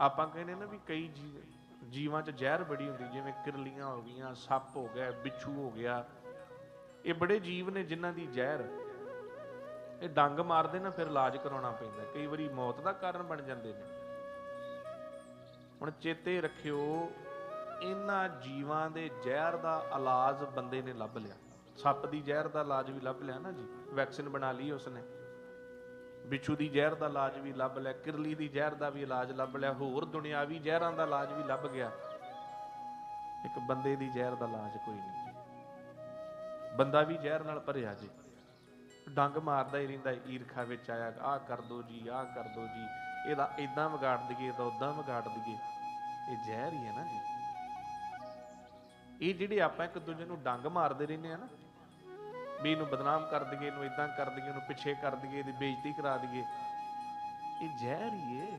ਆਪਾਂ ਕਹਿੰਦੇ ਨਾ ਵੀ ਕਈ ਜੀ- ਜੀਵਾਂ 'ਚ ਜ਼ਹਿਰ ਬੜੀ ਹੁੰਦੀ, ਜਿਵੇਂ ਕਿਰਲੀਆਂ ਹੋ ਗਈਆਂ, ਸੱਪ ਹੋ ਗਿਆ, ਬਿੱਛੂ ਹੋ ਗਿਆ। ਇਹ ਬੜੇ ਜੀਵ ਨੇ ਜਿਨ੍ਹਾਂ ਦੀ ਜ਼ਹਿਰ। ਇਹ ਡੰਗ ਮਾਰਦੇ ਨਾ ਫਿਰ ਇਲਾਜ ਕਰਾਉਣਾ ਪੈਂਦਾ। ਕਈ ਵਾਰੀ ਮੌਤ ਦਾ ਕਾਰਨ ਬਣ ਜਾਂਦੇ ਨੇ। ਹੁਣ ਚੇਤੇ ਰੱਖਿਓ, ਇਹਨਾਂ ਜੀਵਾਂ ਦੇ ਜ਼ਹਿਰ ਦਾ ਇਲਾਜ ਬੰਦੇ ਨੇ ਲੱਭ ਲਿਆ। ਸੱਪ ਦੀ ਜ਼ਹਿਰ ਦਾ ਇਲਾਜ ਵੀ ਲੱਭ ਲਿਆ ਨਾ ਜੀ। ਵੈਕਸੀਨ ਬਣਾ ਲਈ ਉਸਨੇ। ਬਿਛੂ ਦੀ ਜ਼ਹਿਰ ਦਾ ਇਲਾਜ ਵੀ ਲੱਭ ਲਿਆ, ਕਿਰਲੀ ਦੀ ਜ਼ਹਿਰ ਦਾ ਵੀ ਇਲਾਜ ਲੱਭ ਲਿਆ, ਹੋਰ ਦੁਨਿਆਵੀ ਜ਼ਹਿਰਾਂ ਦਾ ਇਲਾਜ ਵੀ ਲੱਭ ਗਿਆ। ਇੱਕ ਬੰਦੇ ਦੀ ਜ਼ਹਿਰ ਦਾ ਇਲਾਜ ਕੋਈ ਨਹੀਂ। ਬੰਦਾ ਵੀ ਜ਼ਹਿਰ ਨਾਲ ਭਰਿਆ ਜੀ। ਡੰਗ ਮਾਰਦਾ ਹੀ ਰਹਿੰਦਾ, ਈਰਖਾ ਵਿੱਚ ਆਇਆ, ਆਹ ਕਰ ਦੋ ਜੀ, ਆਹ ਕਰ ਦੋ ਜੀ, ਇਹਦਾ ਇਦਾਂ ਵਿਗਾੜ ਦਈਏ, ਤਾਂ ਉਦਾਂ ਵਿਗਾੜ ਦਈਏ। ਇਹ ਜ਼ਹਿਰ ਹੀ ਹੈ ਨਾ ਜੀ। ਇਹ ਜਿਹੜੇ ਆਪਾਂ ਇੱਕ ਦੂਜੇ ਨੂੰ ਡੰਗ ਮਾਰਦੇ ਰਹਿੰਦੇ ਆ ਨਾ ਵੀ ਇਹਨੂੰ ਬਦਨਾਮ ਕਰ ਦਈਏ, ਇਹਨੂੰ ਇਦਾਂ ਕਰ ਦਈਏ, ਇਹਨੂੰ ਪਿੱਛੇ ਕਰ ਦਈਏ, ਇਹਦੀ ਬੇਇੱਜ਼ਤੀ ਕਰਾ ਦਈਏ। ਇਹ ਜ਼ਹਿਰ ਹੀ ਏ।